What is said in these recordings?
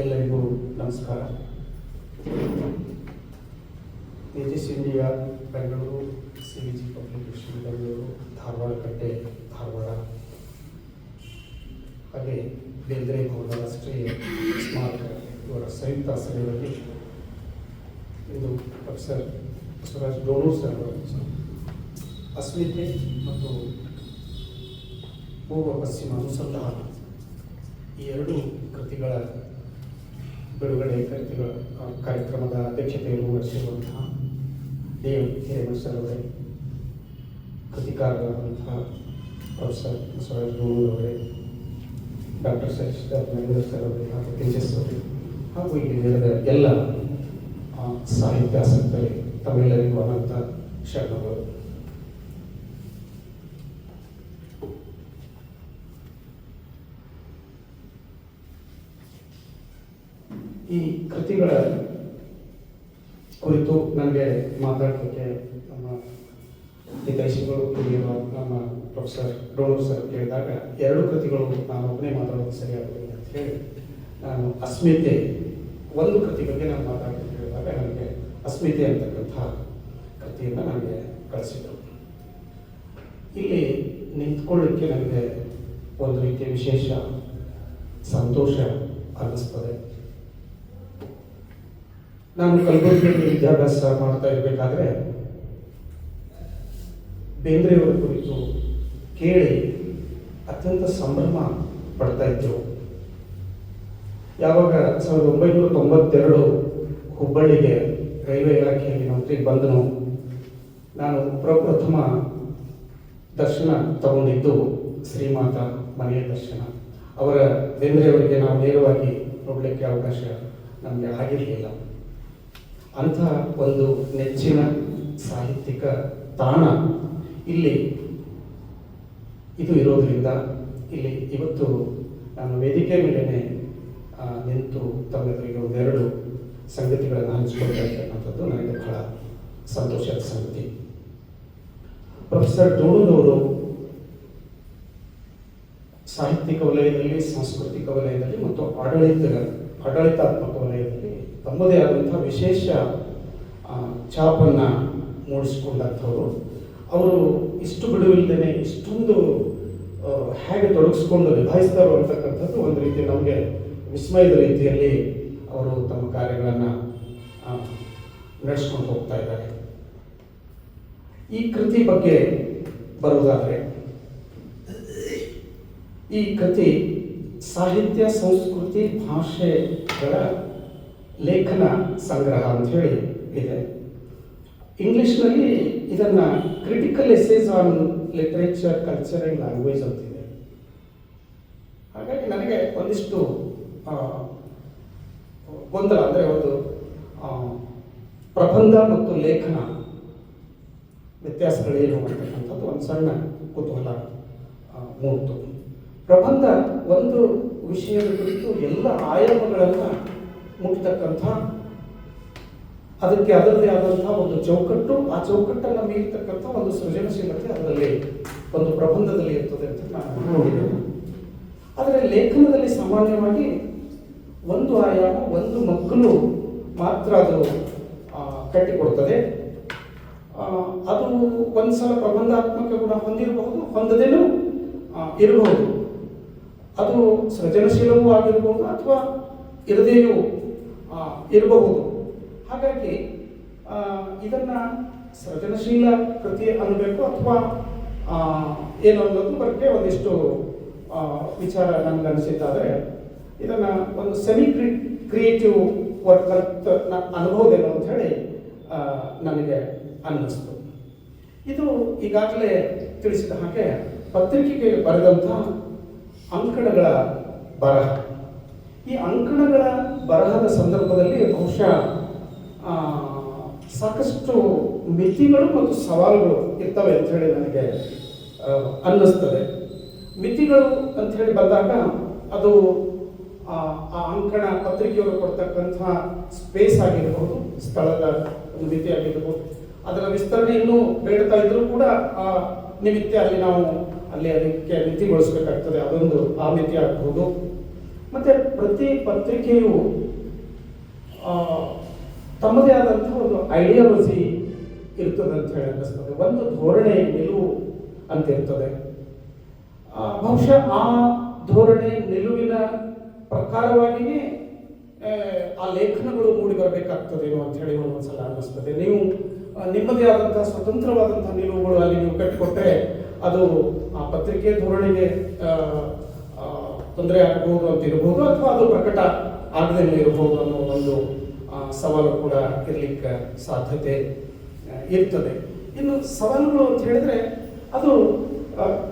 ಎಲ್ಲರಿಗೂ ನಮಸ್ಕಾರ Tejas India Bengaluru C V G publication Bengaluru Dharwad ಕಟ್ಟೆ ಧಾರವಾಡ ಹಾಗೆ ಬೇಂದ್ರೆ ಭವನ ರಾಷ್ಟ್ರೀಯ ಸ್ಮಾರಕ ಇವರ ಸಂಯುಕ್ತ ಆಶ್ರಯದಲ್ಲಿ ಇದು ಪ್ರೊಫೆಸರ್ ಬಸವರಾಜ್ ಡೋಣೂರ್ ಸರ್ ಅಸ್ಮಿತೆ ಮತ್ತು ಪೂರ್ವ ಪಶ್ಚಿಮ ಅನುಸಂಧಾನ. ಈ ಎರಡು ಕೃತಿಗಳ ಬಿಡುಗಡೆ ಕೃತಿಗಳ ಕಾರ್ಯಕ್ರಮದ ಅಧ್ಯಕ್ಷತೆಯನ್ನು ವಹಿಸಿರುವಂತಹ ದೇವ್ ಎಂ ಹಿರೇಮಠ ಸರ್ ಅವರೇ, ಕೃತಿಕಾರರಾದಂತಹ professor Basavaraj Donur doctor Sachidar Narendra sir ಅವರೇ ಹಾಗೂ ತೇಜಸ್ ಅವರೇ ಹಾಗೂ ಇಲ್ಲಿ ನೆರೆದ ಎಲ್ಲ ಸಾಹಿತ್ಯಾಸಕ್ತರೇ ತಮ್ಮೆಲ್ಲರಿಗೂ ಅನಂತ ಶರಣಗಳು. ಈ ಕೃತಿಗಳ ಕುರಿತು ನನಗೆ ಮಾತಾಡೋಕ್ಕೆ ನಮ್ಮ ಹಿತೈಷಿಗಳು ಹಿರಿಯರು ನಮ್ಮ ಪ್ರೊಫೆಸರ್ ಡೋಣೂರ್ ಸರ್ ಕೇಳಿದಾಗ ಎರಡು ಕೃತಿಗಳು ನಾನು ಒಬ್ಬನೇ ಮಾತಾಡೋದು ಸರಿಯಾಗುವುದಿಲ್ಲ ಅಂತ ಹೇಳಿ ನಾನು ಅಸ್ಮಿತೆ, ಒಂದು ಕೃತಿ ಬಗ್ಗೆ ನಾನು ಮಾತಾಡೋದು ಹೇಳಿದಾಗ ನನಗೆ ಅಸ್ಮಿತೆ ಅಂತಕ್ಕಂಥ ಕೃತಿಯನ್ನು ನನಗೆ ಕಳಿಸಿದರು. ಇಲ್ಲಿ ನಿಂತ್ಕೊಳ್ಳಿಕ್ಕೆ ನನಗೆ ಒಂದು ರೀತಿಯ ವಿಶೇಷ ಸಂತೋಷ ಅನ್ನಿಸ್ತದೆ. ನಾನು ಕಲಬುರಗಿಯಲ್ಲಿ ವಿದ್ಯಾಭ್ಯಾಸ ಮಾಡ್ತಾ ಇರಬೇಕಾದ್ರೆ ಬೇಂದ್ರೆಯವರ ಕುರಿತು ಕೇಳಿ ಅತ್ಯಂತ ಸಂಭ್ರಮ ಪಡ್ತಾ ಇದ್ದರು ಯಾವಾಗ ಸಾವಿರದ ಒಂಬೈನೂರ ತೊಂಬತ್ತೆರಡು ಹುಬ್ಬಳ್ಳಿಗೆ ರೈಲ್ವೆ ಇಲಾಖೆಯಲ್ಲಿ ನೌಕರಿಗೆ ಬಂದನು, ನಾನು ಪ್ರಪ್ರಥಮ ದರ್ಶನ ತಗೊಂಡಿದ್ದು ಶ್ರೀಮಾತ ಮನೆಯ ದರ್ಶನ. ಅವರ ಬೇಂದ್ರೆಯವರಿಗೆ ನಾವು ನೇರವಾಗಿ ನೋಡಲಿಕ್ಕೆ ಅವಕಾಶ ನಮಗೆ ಆಗಿರಲಿಲ್ಲ. ಅಂಥ ಒಂದು ನೆಚ್ಚಿನ ಸಾಹಿತ್ಯಿಕ ತಾಣ. ಇಲ್ಲಿ ಇದು ಇರೋದರಿಂದ ಇಲ್ಲಿ ಇವತ್ತು ನಾನು ವೇದಿಕೆ ಮೇಲೇ ನಿಂತು ತಮ್ಮೆದುರಿಗೆ ಒಂದೆರಡು ಸಂಗತಿಗಳನ್ನು ಹಂಚಿಕೊಳ್ತಾ ಇರ್ತಕ್ಕಂಥದ್ದು ನನಗೆ ಬಹಳ ಸಂತೋಷದ ಸಂಗತಿ. ಪ್ರೊಫೆಸರ್ ಡೋಣದವರು ಸಾಹಿತ್ಯಿಕ ವಲಯದಲ್ಲಿ, ಸಾಂಸ್ಕೃತಿಕ ವಲಯದಲ್ಲಿ ಮತ್ತು ಆಡಳಿತ, ಆಡಳಿತಾತ್ಮಕ ವಲಯದಲ್ಲಿ ತಮ್ಮದೇ ಆದಂಥ ವಿಶೇಷ ಛಾಪನ್ನು ಮೂಡಿಸ್ಕೊಂಡಂಥವ್ರು. ಅವರು ಇಷ್ಟು ಬಿಡುವಿಲ್ಲದೇ ಇಷ್ಟೊಂದು ಹೇಗೆ ತೊಡಗಿಸ್ಕೊಂಡು ನಿಭಾಯಿಸ್ತಾರೋ ಅಂತಕ್ಕಂಥದ್ದು ಒಂದು ರೀತಿ ನಮಗೆ ವಿಸ್ಮಯದ ರೀತಿಯಲ್ಲಿ ಅವರು ತಮ್ಮ ಕಾರ್ಯಗಳನ್ನು ನಡೆಸ್ಕೊಂಡು ಹೋಗ್ತಾ ಇದ್ದಾರೆ. ಈ ಕೃತಿ ಬಗ್ಗೆ ಬರುವುದಾದರೆ, ಈ ಕೃತಿ ಸಾಹಿತ್ಯ, ಸಂಸ್ಕೃತಿ, ಭಾಷೆಗಳ ಲೇಖನ ಸಂಗ್ರಹ ಅಂತ ಹೇಳಿ ಇದೆ. ಇಂಗ್ಲಿಷ್ನಲ್ಲಿ ಇದನ್ನ critical essays on literature culture and language ಅಂತಿದೆ ಹಾಗಾಗಿ ನನಗೆ ಒಂದಿಷ್ಟು ಗೊಂದಲ ಅಂದರೆ ಒಂದು ಪ್ರಬಂಧ ಮತ್ತು ಲೇಖನ ವ್ಯತ್ಯಾಸಗಳೇನು ಅಂತಕ್ಕಂಥದ್ದು ಒಂದು ಸಣ್ಣ ಕುತೂಹಲ ಮೂಡ್ತು. ಪ್ರಬಂಧ ಒಂದು ವಿಷಯದ ಕುರಿತು ಎಲ್ಲ ಆಯಾಮಗಳನ್ನು ಮುಟ್ತಕ್ಕಂಥ ಅದಕ್ಕೆ ಅದರದೇ ಆದಂಥ ಒಂದು ಚೌಕಟ್ಟು, ಆ ಚೌಕಟ್ಟನ್ನು ಮೀರ್ತಕ್ಕಂಥ ಒಂದು ಸೃಜನಶೀಲತೆ ಅದರಲ್ಲಿ, ಒಂದು ಪ್ರಬಂಧದಲ್ಲಿ ಇರ್ತದೆ ಅಂತ ನಾನು ನೋಡಿದ್ದೇನೆ. ಆದರೆ ಲೇಖನದಲ್ಲಿ ಸಾಮಾನ್ಯವಾಗಿ ಒಂದು ಆಯಾಮ, ಒಂದು ಮಕ್ಕಳು ಮಾತ್ರ ಅದು ಕಟ್ಟಿಕೊಡ್ತದೆ. ಅದು ಒಂದ್ಸಲ ಪ್ರಬಂಧಾತ್ಮಕ ಗುಣ ಹೊಂದಿರಬಹುದು, ಹೊಂದದೇನೂ ಇರಬಹುದು. ಅದು ಸೃಜನಶೀಲವೂ ಆಗಿರಬಹುದು ಅಥವಾ ಇರದೆಯೂ ಇರಬಹುದು. ಹಾಗಾಗಿ ಇದನ್ನು ಸೃಜನಶೀಲ ಕೃತಿ ಅನ್ನಬೇಕು ಅಥವಾ ಏನು ಅನ್ನೋದ್ರ ಬಗ್ಗೆ ಒಂದಿಷ್ಟು ವಿಚಾರ ನನಗೆ ಅನಿಸಿದ್ದಾದರೆ, ಇದನ್ನ ಒಂದು ಸೆಮಿ ಕ್ರಿಯೇಟಿವ್ ವರ್ಕ್ ಅಂತ ಅನ್ಬೋದೇನೋ ಅಂತ ಹೇಳಿ ನನಗೆ ಅನ್ನಿಸ್ತು. ಇದು ಈಗಾಗಲೇ ತಿಳಿಸಿದ ಹಾಗೆ ಪತ್ರಿಕೆಗೆ ಬರೆದಂಥ ಅಂಕಣಗಳ ಬರಹ. ಈ ಅಂಕಣಗಳ ಬರಹದ ಸಂದರ್ಭದಲ್ಲಿ ಬಹುಶಃ ಸಾಕಷ್ಟು ಮಿತಿಗಳು ಮತ್ತು ಸವಾಲುಗಳು ಇರ್ತವೆ ಅಂತ ಹೇಳಿ ನನಗೆ ಅನ್ನಿಸ್ತದೆ. ಮಿತಿಗಳು ಅಂತ ಹೇಳಿ ಬಂದಾಗ ಅದು, ಆ ಆ ಅಂಕಣ ಪತ್ರಿಕೆಯವರು ಕೊಡ್ತಕ್ಕಂತಹ ಸ್ಪೇಸ್ ಆಗಿರಬಹುದು ಸ್ಥಳದ ಒಂದು ಮಿತಿ ಆಗಿರಬಹುದು ಅದರ ವಿಸ್ತರಣೆ ಇನ್ನೂ ಬೇಡ್ತಾ ಇದ್ರೂ ಕೂಡ ಆ ನಿಮಿತ್ತ ಅಲ್ಲಿ ನಾವು ಅಲ್ಲಿ ಅದಕ್ಕೆ ಮಿತಿಗೊಳಿಸಬೇಕಾಗ್ತದೆ. ಅದೊಂದು ಆ ಮಿತಿ ಆಗ್ಬೋದು. ಮತ್ತೆ ಪ್ರತಿ ಪತ್ರಿಕೆಯು ತಮ್ಮದೇ ಆದಂತಹ ಒಂದು ಐಡಿಯಾಲಜಿ ಇರ್ತದೆ ಅಂತ ಹೇಳಿ ಅನ್ನಿಸ್ತದೆ. ಒಂದು ಧೋರಣೆ ನಿಲುವು ಅಂತ ಇರ್ತದೆ. ಬಹುಶಃ ಆ ಧೋರಣೆ ನಿಲುವಿನ ಪ್ರಕಾರವಾಗಿಯೇ ಆ, ಲೇಖನಗಳು ಮೂಡಿ ಬರಬೇಕಾಗ್ತದೇನೋ ಅಂತ ಹೇಳಿ ಒಂದೊಂದ್ಸಲ ಅನ್ನಿಸ್ತದೆ. ನೀವು ನಿಮ್ಮದೇ ಆದಂತಹ ಸ್ವತಂತ್ರವಾದಂತಹ ನಿಲುವುಗಳು ಅಲ್ಲಿ ನೀವು ಕಟ್ಟಿಕೊಟ್ಟರೆ ಅದು ಆ ಪತ್ರಿಕೆ ಧೋರಣೆಗೆ ತೊಂದರೆ ಆಗಬಹುದು ಅಂತ ಇರಬಹುದು ಅಥವಾ ಅದು ಪ್ರಕಟ ಆಗದೇ ಇರಬಹುದು ಅನ್ನೋ ಒಂದು ಸವಾಲು ಕೂಡ ಇರಲಿಕ್ಕೆ ಸಾಧ್ಯತೆ ಇರ್ತದೆ. ಇನ್ನು ಸವಾಲುಗಳು ಅಂತ ಹೇಳಿದ್ರೆ ಅದು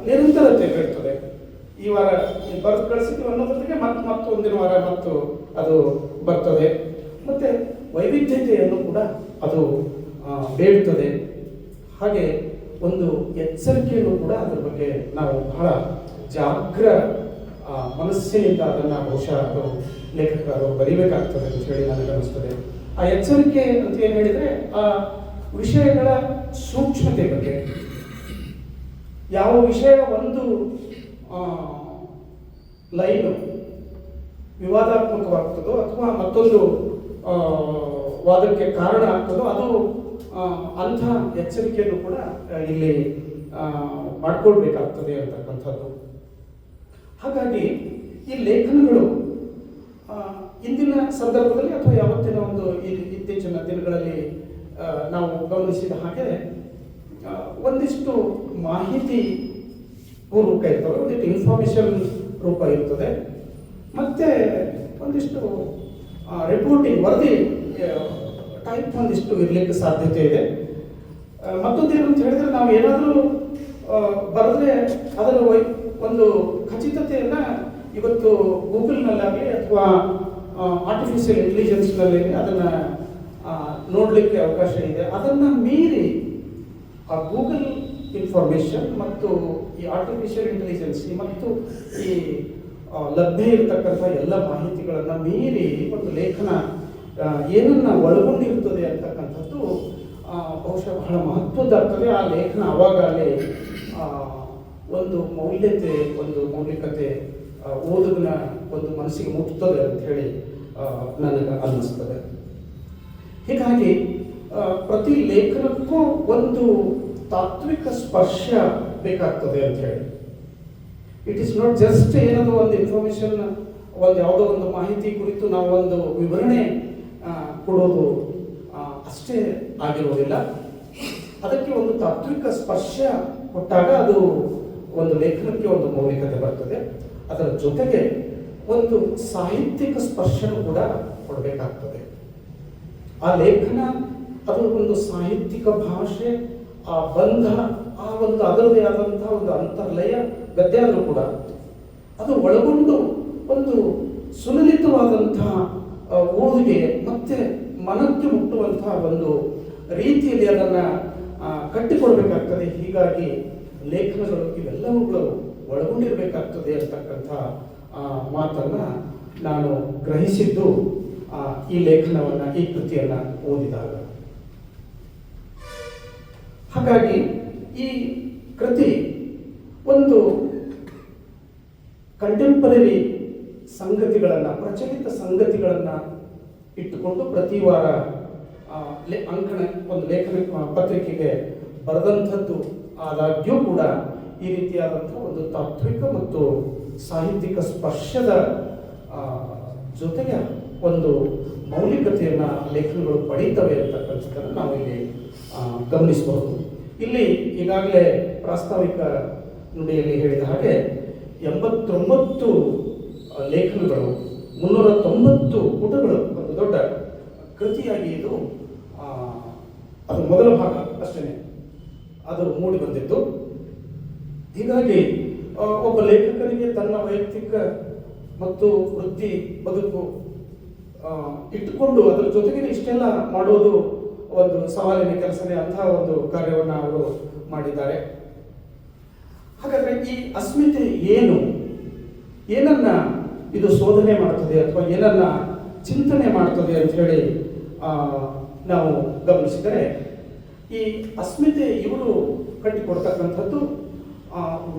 ನಿರಂತರತೆ ಬೀಳ್ತದೆ. ಈ ವಾರ ಬರೆದು ಕಳಿಸಿದ್ವಿ ಅನ್ನೋದ್ರೊಂದಿಗೆ ಮತ್ತೆ ಮತ್ತೊಂದಿನ ವಾರ ಮತ್ತು ಅದು ಬರ್ತದೆ. ಮತ್ತೆ ವೈವಿಧ್ಯತೆಯನ್ನು ಕೂಡ ಅದು ಬೀಳ್ತದೆ. ಹಾಗೆ ಒಂದು ಎಚ್ಚರಿಕೆಯನ್ನು ಕೂಡ ಅದ್ರ ಬಗ್ಗೆ ನಾವು ಬಹಳ ಜಾಗ್ರ ಮನಸ್ಸಿನಿಂದ ಅದನ್ನ ಬಹುಶಃ ಅದು ಲೇಖಕರು ಬರಿಬೇಕಾಗ್ತದೆ ಅಂತ ಹೇಳಿ ನನಗೆ ಅನಿಸ್ತದೆ ಆ ಎಚ್ಚರಿಕೆ ಅಂತ ಏನು ಹೇಳಿದ್ರೆ, ಆ ವಿಷಯಗಳ ಸೂಕ್ಷ್ಮತೆ ಬಗ್ಗೆ. ಯಾವ ವಿಷಯ ಒಂದು ಲೈನು ವಿವಾದಾತ್ಮಕವಾಗ್ತದೋ ಅಥವಾ ಮತ್ತೊಂದು ವಾದಕ್ಕೆ ಕಾರಣ ಆಗ್ತದೋ, ಅದು ಅಂಥ ಎಚ್ಚರಿಕೆಯನ್ನು ಕೂಡ ಇಲ್ಲಿ ಮಾಡ್ಕೊಳ್ಬೇಕಾಗ್ತದೆ ಅಂತಕ್ಕಂಥದ್ದು. ಹಾಗಾಗಿ ಈ ಲೇಖನಗಳು ಇಂದಿನ ಸಂದರ್ಭದಲ್ಲಿ ಅಥವಾ ಯಾವತ್ತಿನ ಒಂದು ಇತ್ತೀಚಿನ ದಿನಗಳಲ್ಲಿ ನಾವು ಗಮನಿಸಿದ ಹಾಗೆ ಒಂದಿಷ್ಟು ಮಾಹಿತಿ ಪೂರ್ವಕ ಇರ್ತವೆ, ಒಂದಿಷ್ಟು ಇನ್ಫಾರ್ಮೇಶನ್ ರೂಪ ಇರ್ತದೆ. ಮತ್ತೆ ಒಂದಿಷ್ಟು ರಿಪೋರ್ಟಿಂಗ್ ವರದಿ ಟೈಪ್ ಒಂದಿಷ್ಟು ಇರಲಿಕ್ಕೆ ಸಾಧ್ಯತೆ ಇದೆ. ಮತ್ತೊಂದು ಮತ್ತೊಂದೇನು ಅಂತ ಹೇಳಿದ್ರೆ ನಾವು ಏನಾದರೂ ಬರೆದ್ರೆ ಅದರ ವೈ, ಒಂದು ಖಚಿತತೆಯನ್ನ ಇವತ್ತು ಗೂಗಲ್ನಲ್ಲಾಗಲಿ ಅಥವಾ ಆರ್ಟಿಫಿಷಿಯಲ್ ಇಂಟೆಲಿಜೆನ್ಸ್ನಲ್ಲಿ ಅದನ್ನು ನೋಡಲಿಕ್ಕೆ ಅವಕಾಶ ಇದೆ. ಅದನ್ನು ಮೀರಿ, ಆ ಗೂಗಲ್ ಇನ್ಫಾರ್ಮೇಷನ್ ಮತ್ತು ಈ ಆರ್ಟಿಫಿಷಿಯಲ್ ಇಂಟೆಲಿಜೆನ್ಸ್ ಮತ್ತು ಈ ಲಭ್ಯ ಇರತಕ್ಕಂಥ ಎಲ್ಲ ಮಾಹಿತಿಗಳನ್ನು ಮೀರಿ ಒಂದು ಲೇಖನ ಏನನ್ನು ಒಳಗೊಂಡಿರ್ತದೆ ಅಂತಕ್ಕಂಥದ್ದು ಬಹುಶಃ ಬಹಳ ಮಹತ್ವದ್ದಾಗ್ತದೆ. ಆ ಲೇಖನ ಆವಾಗಲೇ ಒಂದು ಮೌಲ್ಯತೆ ಒಂದು ಮೌಲಿಕತೆ ಆ, ಓದುಗನ ಒಂದು ಮನಸ್ಸಿಗೆ ಮುಟ್ತದೆ ಅಂತ ಹೇಳಿ ನನಗೆ ಅನ್ನಿಸ್ತದೆ. ಹೀಗಾಗಿ ಪ್ರತಿ ಲೇಖನಕ್ಕೂ ಒಂದು ತಾತ್ವಿಕ ಸ್ಪರ್ಶ ಬೇಕಾಗ್ತದೆ ಅಂತ ಹೇಳಿ. ಇಟ್ ಇಸ್ ನಾಟ್ ಜಸ್ಟ್ ಏನದು ಒಂದು ಇನ್ಫಾರ್ಮೇಶನ್ ಒಂದು ಯಾವುದೋ ಒಂದು ಮಾಹಿತಿ ಕುರಿತು ನಾವು ಒಂದು ವಿವರಣೆ ಕೊಡೋದು ಅಷ್ಟೇ ಆಗಿರೋದಿಲ್ಲ. ಅದಕ್ಕೆ ಒಂದು ತಾತ್ವಿಕ ಸ್ಪರ್ಶ ಕೊಟ್ಟಾಗ ಅದು ಒಂದು ಲೇಖನಕ್ಕೆ ಒಂದು ಮೌಲಿಕತೆ ಬರ್ತದೆ. ಅದರ ಜೊತೆಗೆ ಒಂದು ಸಾಹಿತ್ಯಿಕ ಸ್ಪರ್ಶನೂ ಕೂಡ ಕೊಡಬೇಕಾಗ್ತದೆ. ಆ ಲೇಖನ, ಅದು ಒಂದು ಸಾಹಿತ್ಯಿಕ ಭಾಷೆ, ಆ ಬಂಧ, ಆ ಒಂದು ಅದರದೇ ಆದಂತಹ ಒಂದು ಅಂತರ್ಲಯ ಗದ್ಯ ಆದರೂ ಕೂಡ ಅದು ಒಳಗೊಂಡು ಒಂದು ಸುಲಲಿತವಾದಂತಹ ಓದುಗೆ ಮತ್ತೆ ಮನಕ್ಕೆ ಮುಟ್ಟುವಂತಹ ಒಂದು ರೀತಿಯಲ್ಲಿ ಅದನ್ನು ಕಟ್ಟಿಕೊಡ್ಬೇಕಾಗ್ತದೆ. ಹೀಗಾಗಿ ಲೇಖನಗಳು ಇವೆಲ್ಲವುಗಳು ಒಳಗೊಂಡಿರಬೇಕಾಗ್ತದೆ ಅಂತಕ್ಕಂಥ ಮಾತನ್ನ ನಾನು ಗ್ರಹಿಸಿದ್ದು ಆ, ಈ ಲೇಖನವನ್ನ ಈ ಕೃತಿಯನ್ನ ಓದಿದಾಗ. ಹಾಗಾಗಿ ಈ ಕೃತಿ ಒಂದು ಕಂಟೆಂಪರರಿ ಸಂಗತಿಗಳನ್ನು ಪ್ರಚಲಿತ ಸಂಗತಿಗಳನ್ನು ಇಟ್ಟುಕೊಂಡು ಪ್ರತಿ ವಾರ ಅಂಕಣ ಒಂದು ಲೇಖನ ಪತ್ರಿಕೆಗೆ ಬರೆದಂಥದ್ದು ಆದಾಗ್ಯೂ ಕೂಡ ಈ ರೀತಿಯಾದಂಥ ಒಂದು ತಾತ್ವಿಕ ಮತ್ತು ಸಾಹಿತ್ಯಿಕ ಸ್ಪರ್ಶದ ಜೊತೆಗೆ ಒಂದು ಮೌಲಿಕತೆಯನ್ನು ಲೇಖನಗಳು ಪಡೀತವೆ ಅಂತಕ್ಕಂಥದ್ದನ್ನು ನಾವು ಇಲ್ಲಿ ಗಮನಿಸಬಹುದು. ಇಲ್ಲಿ ಈಗಾಗಲೇ ಪ್ರಾಸ್ತಾವಿಕ ನುಡಿಯಲ್ಲಿ ಹೇಳಿದ ಹಾಗೆ ಎಂಬತ್ತೊಂಬತ್ತು ಲೇಖನಗಳು, ಮುನ್ನೂರ ತೊಂಬತ್ತು ಪುಟಗಳು, ಒಂದು ದೊಡ್ಡ ಕೃತಿಯಾಗಿ ಇದು ಅದು ಮೊದಲ ಭಾಗ ಅಷ್ಟೇ ಅದು ಮೂಡಿ ಬಂದಿದ್ದು ಹೀಗಾಗಿ ಒಬ್ಬ ಲೇಖಕನಿಗೆ ತನ್ನ ವೈಯಕ್ತಿಕ ಮತ್ತು ವೃತ್ತಿ ಬದುಕು ಇಟ್ಟುಕೊಂಡು ಅದರ ಜೊತೆಗೆ ಇಷ್ಟೆಲ್ಲ ಮಾಡೋದು ಒಂದು ಸವಾಲಿನ ಕೆಲಸನೇ ಅಂತಹ ಒಂದು ಕಾರ್ಯವನ್ನು ಅವರು ಮಾಡಿದ್ದಾರೆ. ಹಾಗಾದ್ರೆ ಈ ಅಸ್ಮಿತೆ ಏನು? ಏನನ್ನ ಇದು ಶೋಧನೆ ಮಾಡ್ತದೆ ಅಥವಾ ಏನನ್ನ ಚಿಂತನೆ ಮಾಡ್ತದೆ ಅಂತ ಹೇಳಿ ನಾವು ಗಮನಿಸಿದರೆ, ಈ ಅಸ್ಮಿತೆ ಇವರು ಕಟ್ಟಿಕೊಡ್ತಕ್ಕಂಥದ್ದು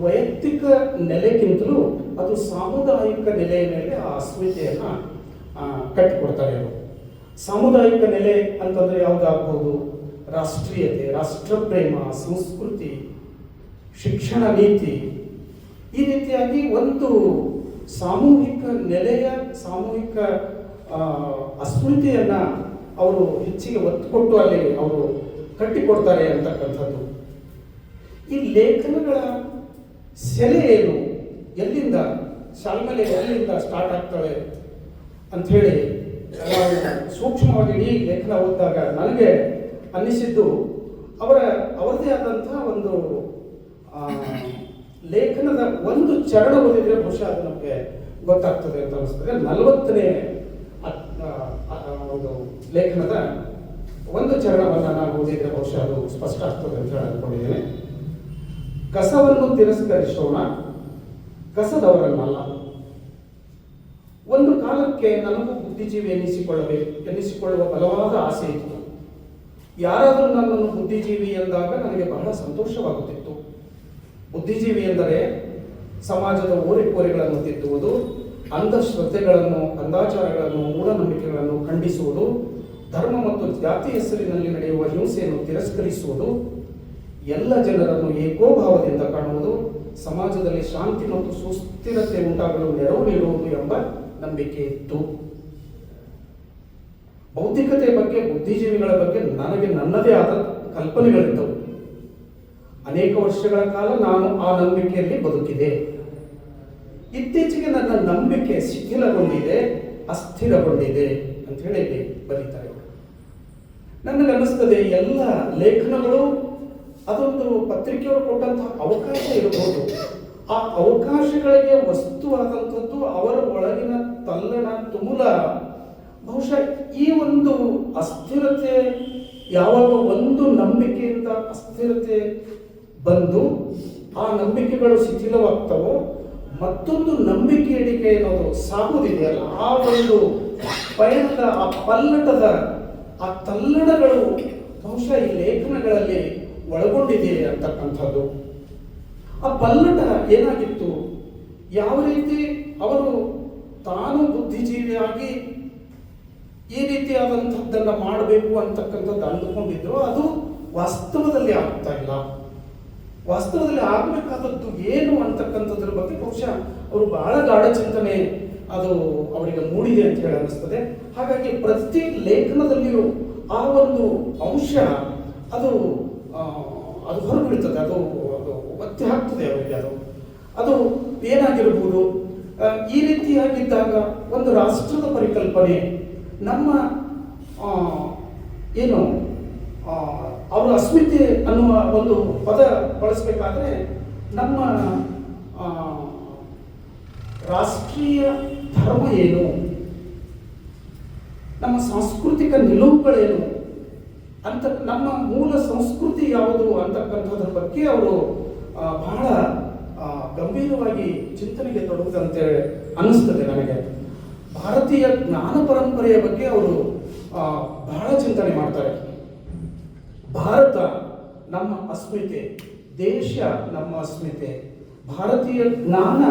ವೈಯಕ್ತಿಕ ನೆಲೆಗಿಂತಲೂ ಅದು ಸಾಮುದಾಯಿಕ ನೆಲೆಯ ಮೇಲೆ ಆ ಅಸ್ಮಿತೆಯನ್ನು ಕಟ್ಟಿಕೊಡ್ತಾರೆ ಅವರು ಸಾಮುದಾಯಿಕ ನೆಲೆ ಅಂತಂದ್ರೆ ಯಾವುದಾಗ್ಬೋದು? ರಾಷ್ಟ್ರೀಯತೆ, ರಾಷ್ಟ್ರಪ್ರೇಮ, ಸಂಸ್ಕೃತಿ, ಶಿಕ್ಷಣ ನೀತಿ. ಈ ರೀತಿಯಾಗಿ ಒಂದು ಸಾಮೂಹಿಕ ನೆಲೆಯ, ಸಾಮೂಹಿಕ ಅಸ್ಮಿತೆಯನ್ನ ಅವರು ಹೆಚ್ಚಿಗೆ ಒತ್ತು ಕೊಟ್ಟು ಅಲ್ಲಿ ಅವರು ಕಟ್ಟಿಕೊಡ್ತಾರೆ ಅಂತಕ್ಕಂಥದ್ದು. ಈ ಲೇಖನಗಳ ಸೆಲೆ ಏನು? ಎಲ್ಲಿಂದ? ಶಾಲ್ಮಲೆ ಎಲ್ಲಿಂದ ಸ್ಟಾರ್ಟ್ ಆಗ್ತವೆ ಅಂಥೇಳಿ ಸೂಕ್ಷ್ಮವಾಗಿ ಇಡೀ ಲೇಖನ ಓದಿದಾಗ ನನಗೆ ಅನ್ನಿಸಿದ್ದು ಅವರ, ಅವರದೇ ಆದಂಥ ಒಂದು ಲೇಖನದ ಒಂದು ಚರಣ ಓದಿದರೆ ಬಹುಶಃ ಅದು ನಮಗೆ ಗೊತ್ತಾಗ್ತದೆ ಅಂತ ಅನಿಸ್ತದೆ. ನಲವತ್ತನೇ ಒಂದು ಲೇಖನದ ಒಂದು ಚರಣವನ್ನು ನಾನು ಓದಿದರೆ ಬಹುಶಃ ಅದು ಸ್ಪಷ್ಟ ಆಗ್ತದೆ ಅಂತ ಅಂದ್ಕೊಂಡಿದ್ದೇನೆ ಕಸವನ್ನು ತಿರಸ್ಕರಿಸೋಣ. ಕಸದವರನ್ನಲ್ಲ. ಒಂದು ಕಾಲಕ್ಕೆ ನನಗೂ ಬುದ್ಧಿಜೀವಿ ಎನಿಸಿಕೊಳ್ಳಬೇಕು ಎನಿಸಿಕೊಳ್ಳುವ ಬಲವಾದ ಆಸೆ ಇತ್ತು. ಯಾರಾದರೂ ನನ್ನನ್ನು ಬುದ್ಧಿಜೀವಿ ಎಂದಾಗ ನನಗೆ ಬಹಳ ಸಂತೋಷವಾಗುತ್ತಿತ್ತು. ಬುದ್ಧಿಜೀವಿ ಎಂದರೆ ಸಮಾಜದ ಓರೆಕೋರೆಗಳನ್ನು ತಿದ್ದುವುದು, ಅಂಧಶ್ರದ್ಧೆಗಳನ್ನು ಅಂದಾಚಾರಗಳನ್ನು ಮೂಢನಂಬಿಕೆಗಳನ್ನು ಖಂಡಿಸುವುದು, ಧರ್ಮ ಮತ್ತು ಜಾತಿ ಹೆಸರಿನಲ್ಲಿ ನಡೆಯುವ ಹಿಂಸೆಯನ್ನು ತಿರಸ್ಕರಿಸುವುದು ಎಲ್ಲ ಜನರನ್ನು ಏಕೋಭಾವದಿಂದ ಕಾಣುವುದು ಸಮಾಜದಲ್ಲಿ ಶಾಂತಿ ಮತ್ತು ಸುಸ್ಥಿರತೆ ಉಂಟಾಗಲು ನೆರವು ನೀಡುವುದು ಎಂಬ ನಂಬಿಕೆ ಇತ್ತು. ಬೌದ್ಧಿಕತೆ ಬಗ್ಗೆ, ಬುದ್ಧಿಜೀವಿಗಳ ಬಗ್ಗೆ ನನಗೆ ನನ್ನದೇ ಆದ ಕಲ್ಪನೆಗಳಿದ್ದವು. ಅನೇಕ ವರ್ಷಗಳ ಕಾಲ ನಾನು ಆ ನಂಬಿಕೆಯಲ್ಲಿ ಬದುಕಿದೆ. ಇತ್ತೀಚೆಗೆ ನನ್ನ ನಂಬಿಕೆ ಶಿಥಿಲಗೊಂಡಿದೆ, ಅಸ್ಥಿರಗೊಂಡಿದೆ ಅಂತ ಹೇಳಿ ಬರೀತಾರೆ ನನಗನ್ನಿಸ್ತದೆ, ಎಲ್ಲ ಲೇಖನಗಳು ಅದೊಂದು ಪತ್ರಿಕೆಯವರು ಕೊಟ್ಟಂತಹ ಅವಕಾಶ ಇರಬಹುದು ಆ ಅವಕಾಶಗಳಿಗೆ ವಸ್ತುವಾದಂಥದ್ದು ಅವರ ಒಳಗಿನ ತಲ್ಲಣ ತುಮುಲ. ಬಹುಶಃ ಈ ಒಂದು ಅಸ್ಥಿರತೆ, ಯಾವಾಗ ಒಂದು ನಂಬಿಕೆಯಿಂದ ಅಸ್ಥಿರತೆ ಬಂದು ಆ ನಂಬಿಕೆಗಳು ಶಿಥಿಲವಾಗ್ತವೋ, ಮತ್ತೊಂದು ನಂಬಿಕೆ ಇಡಿಕೆ ಅನ್ನೋದು ಸಾಗುವುದಿದೆಯಲ್ಲ, ಆ ಒಂದು ಪಯಣದ, ಆ ಪಲ್ಲಟದ, ಆ ತಲ್ಲಣಗಳು ಬಹುಶಃ ಈ ಲೇಖನಗಳಲ್ಲಿ ಒಳಗೊಂಡಿದೆ ಅಂತಕ್ಕಂಥದ್ದು. ಆ ಪಲ್ಲಟ ಏನಾಗಿತ್ತು? ಯಾವ ರೀತಿ ಅವರು ತಾನು ಬುದ್ಧಿಜೀವಿಯಾಗಿ ಈ ರೀತಿಯಾದಂಥದ್ದನ್ನು ಮಾಡಬೇಕು ಅಂತಕ್ಕಂಥದ್ದು ಅಂದುಕೊಂಡಿದ್ರು, ಅದು ವಾಸ್ತವದಲ್ಲಿ ಆಗ್ತಾ ಇಲ್ಲ. ವಾಸ್ತವದಲ್ಲಿ ಆಗಬೇಕಾದದ್ದು ಏನು ಅಂತಕ್ಕಂಥದ್ರ ಬಗ್ಗೆ ಬಹುಶಃ ಅವರು ಬಹಳ ಗಾಢ ಚಿಂತನೆ ಅದು ಅವರಿಗೆ ಮೂಡಿದೆ ಅಂತ ಹೇಳಿ ಅನಿಸ್ತದೆ ಹಾಗಾಗಿ ಪ್ರತಿ ಲೇಖನದಲ್ಲಿಯೂ ಆ ಒಂದು ಅಂಶ, ಅದು ಅದು ಹೊರಬೀಳ್ತದೆ ಅದು ಅದು ಮತ್ತೆ ಹಾಕ್ತದೆ ಅವರಿಗೆ ಅದು. ಅದು ಏನಾಗಿರಬಹುದು ಈ ರೀತಿಯಾಗಿದ್ದಾಗ ಒಂದು ರಾಷ್ಟ್ರದ ಪರಿಕಲ್ಪನೆ ನಮ್ಮ ಏನು ಅವರ ಅಸ್ಮಿತೆ ಅನ್ನುವ ಒಂದು ಪದ ಬಳಸಬೇಕಾದ್ರೆ ನಮ್ಮ ರಾಷ್ಟ್ರೀಯ ಧರ್ಮ ಏನು? ನಮ್ಮ ಸಾಂಸ್ಕೃತಿಕ ನಿಲುವುಗಳೇನು? ಅಂತ ನಮ್ಮ ಮೂಲ ಸಂಸ್ಕೃತಿ ಯಾವುದು ಅಂತಕ್ಕಂಥದ್ರ ಬಗ್ಗೆ ಅವರು ಬಹಳ ಗಂಭೀರವಾಗಿ ಚಿಂತನೆಗೆ ತೊಡಗುದಂತೆ ಅನ್ನಿಸ್ತದೆ ನನಗೆ. ಭಾರತೀಯ ಜ್ಞಾನ ಪರಂಪರೆಯ ಬಗ್ಗೆ ಅವರು ಬಹಳ ಚಿಂತನೆ ಮಾಡ್ತಾರೆ. ಭಾರತ ನಮ್ಮ ಅಸ್ಮಿತೆ, ದೇಶ ನಮ್ಮ ಅಸ್ಮಿತೆ, ಭಾರತೀಯ ಜ್ಞಾನ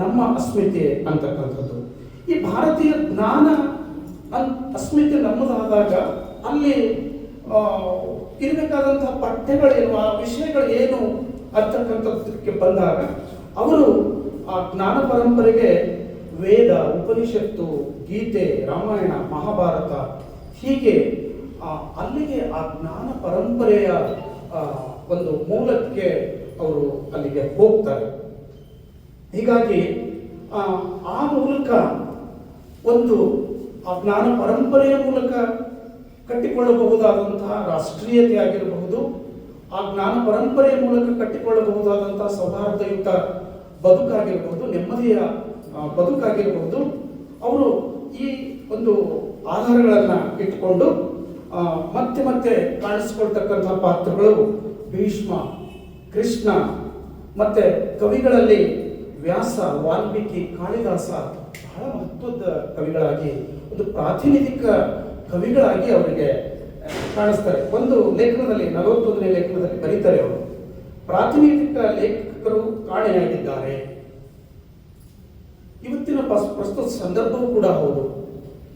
ನಮ್ಮ ಅಸ್ಮಿತೆ ಅಂತಕ್ಕಂಥದ್ದು. ಈ ಭಾರತೀಯ ಜ್ಞಾನ ಅಸ್ಮಿತೆ ನಮ್ಮದಾದಾಗ ಅಲ್ಲಿ ಇರಬೇಕಾದಂತಹ ಪಠ್ಯಗಳೇನು ಆ ವಿಷಯಗಳೇನು ಅಂತಕ್ಕಂಥದ್ದಕ್ಕೆ ಬಂದಾಗ, ಅವರು ಆ ಜ್ಞಾನ ಪರಂಪರೆಗೆ ವೇದ, ಉಪನಿಷತ್ತು, ಗೀತೆ, ರಾಮಾಯಣ, ಮಹಾಭಾರತ ಹೀಗೆ ಅಲ್ಲಿಗೆ ಆ ಜ್ಞಾನ ಪರಂಪರೆಯ ಒಂದು ಮೂಲಕ್ಕೆ ಅವರು ಅಲ್ಲಿಗೆ ಹೋಗ್ತಾರೆ. ಹೀಗಾಗಿ ಆ ಮೂಲಕ ಒಂದು ಆ ಜ್ಞಾನ ಪರಂಪರೆಯ ಮೂಲಕ ಕಟ್ಟಿಕೊಳ್ಳಬಹುದಾದಂತಹ ರಾಷ್ಟ್ರೀಯತೆ ಆಗಿರಬಹುದು ಆ ಜ್ಞಾನ ಪರಂಪರೆಯ ಮೂಲಕ ಕಟ್ಟಿಕೊಳ್ಳಬಹುದಾದಂತಹ ಸೌಹಾರ್ದಯುತ ಬದುಕಾಗಿರಬಹುದು, ನೆಮ್ಮದಿಯ ಬದುಕಾಗಿರಬಹುದು. ಅವರು ಈ ಒಂದು ಆಧಾರಗಳನ್ನು ಇಟ್ಟುಕೊಂಡು ಮತ್ತೆ ಮತ್ತೆ ಕಾಣಿಸಿಕೊಳ್ತಕ್ಕಂತಹ ಪಾತ್ರಗಳು ಭೀಷ್ಮ, ಕೃಷ್ಣ, ಮತ್ತೆ ಕವಿಗಳಲ್ಲಿ ವ್ಯಾಸ, ವಾಲ್ಮೀಕಿ, ಕಾಳಿದಾಸ ಬಹಳ ಮಹತ್ವದ ಕವಿಗಳಾಗಿ, ಒಂದು ಪ್ರಾತಿನಿಧಿಕ ಕವಿಗಳಾಗಿ ಅವರಿಗೆ ಕಾಣಿಸ್ತಾರೆ. ಒಂದು ಲೇಖನದಲ್ಲಿ ನಲವತ್ತೊಂದನೇ ಲೇಖನದಲ್ಲಿ ಬರೀತಾರೆ ಅವರು ಪ್ರಾತಿನಿಧಿಕ ಲೇಖಕರು ಕಾಣೆಯಾಗಿದ್ದಾರೆ. ಇವತ್ತಿನ ಪ್ರಸ್ತುತ ಸಂದರ್ಭವೂ ಕೂಡ ಹೌದು.